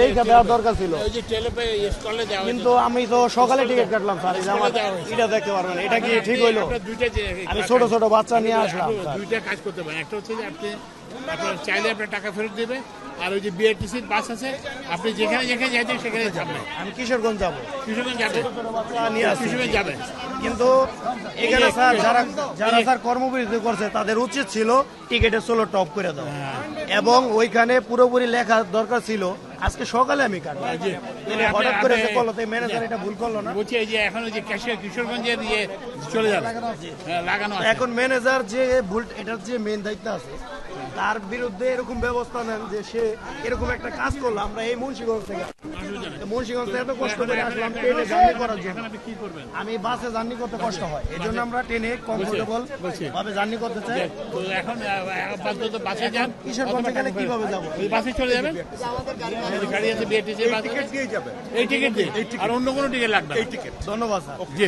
লেখা দেওয়ার দরকার ছিল। ওই যে টেলিপে স্টলে দেওয়া হয়েছে। কিন্তু আমি তো সকালে টিকিট কাটলাম স্যার। আমার এটা দেখতে পারবেন এটা কি ঠিক হইল? আমি ছোট ছোট বাচ্চা নিয়ে আসলাম দুইটা কাজ করতে পারেন। একটা হচ্ছে যে আপনি আপনার চাইলে আপনার টাকা ফেরত দেবে আর ওই যে বিআরটিসির বাস আছে আপনি যেখানে যেখানে যাইতেন সেখানে যাবেন। আমি কিশোরগঞ্জ যাব। কিশোরগঞ্জ যাবে কিশোরগঞ্জ যাবে কিন্তু এখানে স্যার যারা যারা স্যার কর্মবিরতি করছে তাদের উচিত ছিল টিকিটের সোলো টপ করে দেওয়া। এবং ওইখানে পুরোপুরি লেখা দরকার ছিল আজকে সকালে আমি হঠাৎ করে ম্যানেজার এটা ভুল করল না। বলছি যে এখন ওই যে ক্যাশিয়ার কিশোরগঞ্জের ইয়ে চলে যাবে। হ্যাঁ, লাগানো এখন ম্যানেজার যে ভুল এটার যে মেন দায়িত্ব আছে তার বিরুদ্ধে এরকম ব্যবস্থা নেন যে সে এরকম একটা কাজ করল আমরা এই মুন্সিগঞ্জ থেকে। মুন্সিগঞ্জ থেকে এত কষ্ট করে আসলাম ট্রেনে জার্নি করার জন্য। আমি বাসে জার্নি করতে কষ্ট হয় এই জন্য আমরা ট্রেনে কমফোর্টেবল ভাবে জার্নি করতে চাই। এখন বাসে যান কিশোরগঞ্জে গেলে কীভাবে যাব? বাসে চলে যাবেন? গাড়ি আছে বিআরটিসি বাস। আছে। এই টিকিট দিয়ে। আর অন্য কোনো টিকিট লাগবে না। ধন্যবাদ স্যার। জি